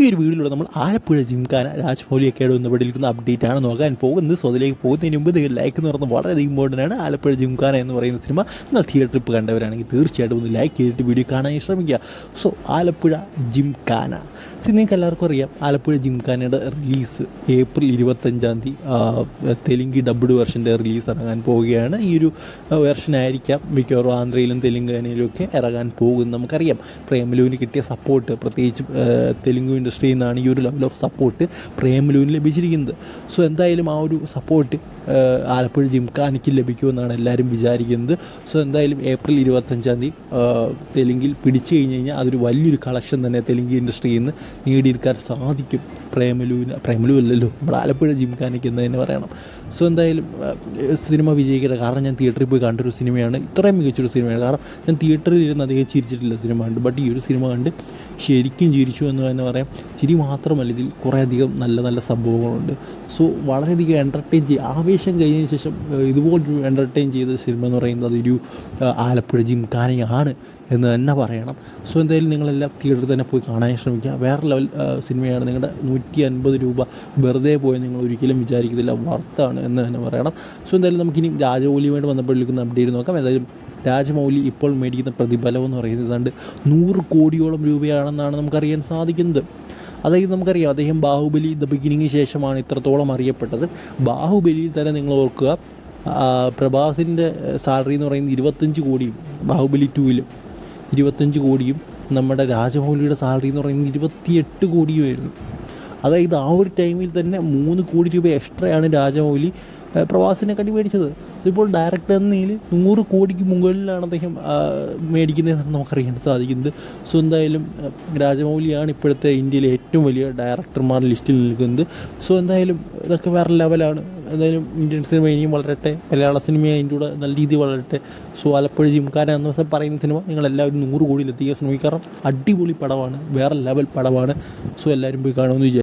ഈ ഒരു വീഡിയോയിലൂടെ നമ്മൾ ആലപ്പുഴ ജിംഖാന രാജ്മൗലി അക്കാഡമി എന്ന പഠിക്കുന്ന അപ്ഡേറ്റ് ആണ് നോക്കാൻ പോകുന്നത്. സോ അതിലേക്ക് പോകുന്നതിന് മുമ്പ് നിങ്ങൾ ലൈക്ക് എന്ന് പറയുന്നത് വളരെയധികം ഇമ്പോർട്ടന്റ് ആണ് ആലപ്പുഴ ജിംഖാന എന്ന് പറയുന്ന സിനിമ നിങ്ങൾ തിയേറ്റർ ട്രിപ്പ് കണ്ടവരാണെങ്കിൽ തീർച്ചയായിട്ടും ഒന്ന് ലൈക്ക് ചെയ്തിട്ട് വീഡിയോ കാണാൻ ശ്രമിക്കുക. സോ ആലപ്പുഴ ജിംഖാന. സി നിങ്ങൾക്ക് എല്ലാവർക്കും അറിയാം ആലപ്പുഴ ജിംഖാനയുടെ റിലീസ് ഏപ്രിൽ ഇരുപത്തഞ്ചാം തീയതി തെലുങ്ക് ഡബ്ഡ് വെർഷന്റെ റിലീസ് ഇറങ്ങാൻ പോവുകയാണ്. ഈ ഒരു വെർഷൻ ആയിരിക്കാം. മിക്കവാറും ആന്ധ്രയിലും തെലുങ്കാനയിലും ഒക്കെ ഇറങ്ങാൻ പോകുന്നത് നമുക്കറിയാം. പ്രേമലുവിന് കിട്ടിയ സപ്പോർട്ട് പ്രത്യേകിച്ച് ആ, തെലുങ്ക് ഇൻഡസ്ട്രിയിൽ നിന്നാണ് ഈ ഒരു ലെവൽ ഓഫ് സപ്പോർട്ട് പ്രേം പ്രേമലുവിന് ലഭിച്ചിരിക്കുന്നത്. സോ എന്തായാലും ആ ഒരു സപ്പോർട്ട് ആലപ്പുഴ ജിംഖാനയ്ക്ക് ലഭിക്കുമെന്നാണ് എല്ലാവരും വിചാരിക്കുന്നത്. സോ എന്തായാലും ഏപ്രിൽ ഇരുപത്തഞ്ചാം തീയതി തെലുങ്കിൽ പിടിച്ചു കഴിഞ്ഞ് കഴിഞ്ഞാൽ അതൊരു വലിയൊരു കളക്ഷൻ തന്നെ തെലുങ്ക് ഇൻഡസ്ട്രിയിൽ നിന്ന് നേടിയെടുക്കാൻ സാധിക്കും. പ്രേമലുവിന് പ്രേമലു അല്ലല്ലോ നമ്മുടെ ആലപ്പുഴ ജിംഖാനയ്ക്ക് എന്ന് തന്നെ പറയണം. സോ എന്തായാലും സിനിമ വിജയിക്കട്ടെ. കാരണം ഞാൻ തിയേറ്ററിൽ പോയി കണ്ടൊരു സിനിമയാണ്. ഇത്രയും മികച്ചൊരു സിനിമയാണ്. കാരണം ഞാൻ തിയേറ്ററിൽ ഇരുന്ന് അധികം ചിരിച്ചിട്ടില്ല സിനിമ കണ്ട്. ബട്ട് ഈ ഒരു സിനിമ കണ്ട് ശരിക്കും ചിരിച്ചു എന്ന് തന്നെ പറയാം. ചിരി മാത്രമല്ല ഇതിൽ കുറേയധികം നല്ല നല്ല സംഭവങ്ങളുണ്ട്. സോ വളരെയധികം എന്റർടൈൻ ചെയ്യുക ആവേശം കഴിഞ്ഞതിന് ശേഷം ഇതുപോലെ എന്റർടൈൻ ചെയ്ത സിനിമ എന്ന് പറയുന്നത് ഒരു ആലപ്പുഴ ജിംഖാനയാണ് എന്ന് തന്നെ പറയണം. സോ എന്തായാലും നിങ്ങളെല്ലാം തിയേറ്ററിൽ തന്നെ പോയി കാണാൻ ശ്രമിക്കുക. വേറെ ലെവൽ സിനിമയാണ് നിങ്ങളുടെ നൂറ്റി അൻപത് രൂപ വെറുതെ പോയി നിങ്ങൾ ഒരിക്കലും വിചാരിക്കത്തില്ല വർത്താണ് എന്ന് തന്നെ പറയണം. സോ എന്തായാലും നമുക്കിനി രാജകോലിയുമായിട്ട് ബന്ധപ്പെട്ടിരിക്കുന്ന അപ്ഡേറ്റ് നോക്കാം. ഏതായാലും രാജമൗലി ഇപ്പോൾ മേടിക്കുന്ന പ്രതിഫലം എന്ന് പറയുന്നത് ഏതാണ്ട് നൂറ് കോടിയോളം രൂപയാണെന്നാണ് നമുക്കറിയാൻ സാധിക്കുന്നത്. അതായത് നമുക്കറിയാം അദ്ദേഹം ബാഹുബലി ദ ബിഗിനിങ്ങിന് ശേഷമാണ് ഇത്രത്തോളം അറിയപ്പെട്ടത്. ബാഹുബലി തന്നെ നിങ്ങൾ ഓർക്കുക പ്രഭാസിന്റെ സാലറി എന്ന് പറയുന്നത് ഇരുപത്തഞ്ച് കോടിയും ബാഹുബലി ടൂവിലും ഇരുപത്തഞ്ച് കോടിയും നമ്മുടെ രാജമൗലിയുടെ സാലറി എന്ന് പറയുന്നത് ഇരുപത്തിയെട്ട് കോടിയുമായിരുന്നു. അതായത് ആ ഒരു ടൈമിൽ തന്നെ മൂന്ന് കോടി രൂപ എക്സ്ട്രയാണ് രാജമൗലി പ്രവാസിനെ കണ്ടി മേടിച്ചത്. ഇപ്പോൾ ഡയറക്ടർ എന്ന നിലയിൽ നൂറ് കോടിക്ക് മുകളിലാണ് അദ്ദേഹം മേടിക്കുന്നതെന്ന് നമുക്കറിയാൻ സാധിക്കുന്നത്. സോ എന്തായാലും രാജമൗലിയാണ് ഇപ്പോഴത്തെ ഇന്ത്യയിലെ ഏറ്റവും വലിയ ഡയറക്ടർമാർ ലിസ്റ്റിൽ നിൽക്കുന്നത്. സോ എന്തായാലും ഇതൊക്കെ വേറെ ലെവലാണ്. എന്തായാലും ഇന്ത്യൻ സിനിമ ഇനിയും വളരട്ടെ മലയാള സിനിമ അതിന്റെ കൂടെ നല്ല രീതിയിൽ വളരട്ടെ. സോ ആലപ്പുഴ ജിംഖാന എന്ന ദിവസം പറയുന്ന സിനിമ നിങ്ങളെല്ലാവരും നൂറ് കോടിയിലെത്തിക്കാൻ ശ്രമിക്കാറ് അടിപൊളി പടമാണ് വേറെ ലെവൽ പടമാണ്. സോ എല്ലാവരും പോയി കാണുമെന്ന് വിചാരിക്കും